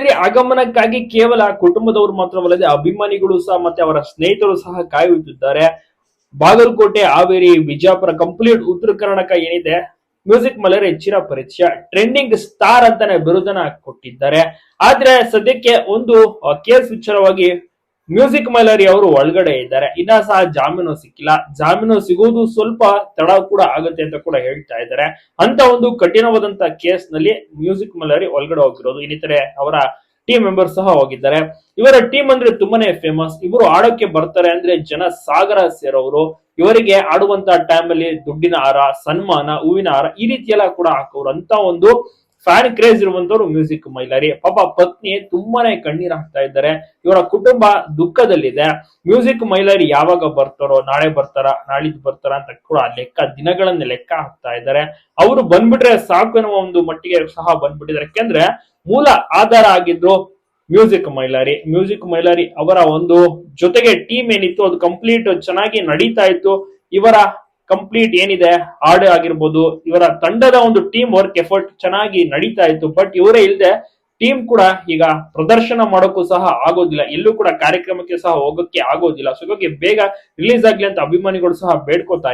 ಮೈಲಾರಿ ಆಗಮನಕ್ಕಾಗಿ ಕೇವಲ ಕುಟುಂಬದವರು ಮಾತ್ರವಲ್ಲದೆ ಅಭಿಮಾನಿಗಳು ಸಹ ಮತ್ತೆ ಅವರ ಸ್ನೇಹಿತರು ಸಹ ಕಾಯುತ್ತಿದ್ದಾರೆ. ಬಾಗಲಕೋಟೆ, ಹಾವೇರಿ ವಿಜಯಪುರ ಕಂಪ್ಲೀಟ್ ಉತ್ತರ ಕರ್ನಾಟಕ ಏನಿದೆ? ಮ್ಯೂಸಿಕ್ ಮಲರ್ ಹೆಚ್ಚಿನ ಪರಿಚಯ ಟ್ರೆಂಡಿಂಗ್ ಸ್ಟಾರ್ ಅಂತಾನೆ ಬಿರುದನ ಕೊಟ್ಟಿದ್ದಾರೆ. ಆದ್ರೆ ಸದ್ಯಕ್ಕೆ ಒಂದು ಕೇಸ್ ವಿಚಾರವಾಗಿ ಮ್ಯೂಸಿಕ್ ಮೈಲರಿ ಅವರು ಒಳಗಡೆ ಇದ್ದಾರೆ. ಇನ್ನ ಸಹ ಜಾಮೀನು ಸಿಕ್ಕಿಲ್ಲ. ಜಾಮೀನು ಸಿಗುವುದು ಸ್ವಲ್ಪ ತಡ ಕೂಡ ಆಗುತ್ತೆ ಅಂತ ಕೂಡ ಹೇಳ್ತಾ ಇದ್ದಾರೆ. ಅಂತ ಒಂದು ಕಠಿಣವಾದಂತ ಕೇಸ್ನಲ್ಲಿ ಮ್ಯೂಸಿಕ್ ಮೈಲರಿ ಒಳಗಡೆ ಹೋಗಿರೋದು. ಇನ್ನಿತರೆ ಅವರ ಟೀಮ್ ಮೆಂಬರ್ಸ್ ಸಹ ಹೋಗಿದ್ದಾರೆ. ಇವರ ಟೀಮ್ ಅಂದ್ರೆ ತುಂಬಾನೇ ಫೇಮಸ್. ಇವರು ಆಡೋಕೆ ಬರ್ತಾರೆ ಅಂದ್ರೆ ಜನ ಸಾಗರ ಸೇರೋರು. ಇವರಿಗೆ ಆಡುವಂತ ಟೈಮ್ ಅಲ್ಲಿ ದುಡ್ಡಿನ ಹಾರ, ಸನ್ಮಾನ, ಹೂವಿನ ಹಾರ ಈ ರೀತಿ ಕೂಡ ಹಾಕೋರು. ಅಂತ ಒಂದು ಫ್ಯಾನ್ ಕ್ರೇಜ್ ಇರುವಂತವ್ರು ಮ್ಯೂಸಿಕ್ ಮೈಲಾರಿ. ಪಾಪ ಪತ್ನಿ ತುಂಬಾನೇ ಕಣ್ಣೀರ್ ಹಾಕ್ತಾ ಇದ್ದಾರೆ. ಇವರ ಕುಟುಂಬ ದುಃಖದಲ್ಲಿದೆ. ಮ್ಯೂಸಿಕ್ ಮೈಲಾರಿ ಯಾವಾಗ ಬರ್ತಾರೋ, ನಾಳೆ ಬರ್ತಾರ ನಾಳಿದ್ ಬರ್ತಾರ ಅಂತ ಕೂಡ ಲೆಕ್ಕ, ದಿನಗಳನ್ನ ಲೆಕ್ಕ ಹಾಕ್ತಾ ಇದ್ದಾರೆ. ಅವರು ಬಂದ್ಬಿಟ್ರೆ ಸಾಕು ಎನ್ನುವ ಒಂದು ಮಟ್ಟಿಗೆ ಸಹ ಬಂದ್ಬಿಟ್ಟಿದ್ದಾರೆ. ಯಾಕೆಂದ್ರೆ ಮೂಲ ಆಧಾರ ಆಗಿದ್ರು ಮ್ಯೂಸಿಕ್ ಮೈಲಾರಿ. ಮ್ಯೂಸಿಕ್ ಮೈಲಾರಿ ಅವರ ಒಂದು ಜೊತೆಗೆ ಟೀಮ್ ಏನಿತ್ತು, ಅದು ಕಂಪ್ಲೀಟ್ ಚೆನ್ನಾಗಿ ನಡೀತಾ ಇತ್ತು. ಇವರ ಕಂಪ್ಲೀಟ್ ಏನಿದೆ ಹಾಡು ಆಗಿರ್ಬೋದು, ಇವರ ತಂಡದ ಒಂದು ಟೀಮ್ ವರ್ಕ್ ಎಫರ್ಟ್ ಚೆನ್ನಾಗಿ ನಡೀತಾ ಇತ್ತು. ಬಟ್ ಇವರೇ ಇಲ್ಲದೆ ಟೀಮ್ ಕೂಡ ಈಗ ಪ್ರದರ್ಶನ ಮಾಡೋಕ್ಕೂ ಸಹ ಆಗೋದಿಲ್ಲ. ಎಲ್ಲೂ ಕೂಡ ಕಾರ್ಯಕ್ರಮಕ್ಕೆ ಸಹ ಹೋಗೋಕೆ ಆಗೋದಿಲ್ಲ. ಸೊ ಬೇಗ ರಿಲೀಸ್ ಆಗ್ಲಿ ಅಂತ ಅಭಿಮಾನಿಗಳು ಸಹ ಬೇಡ್ಕೋತಾ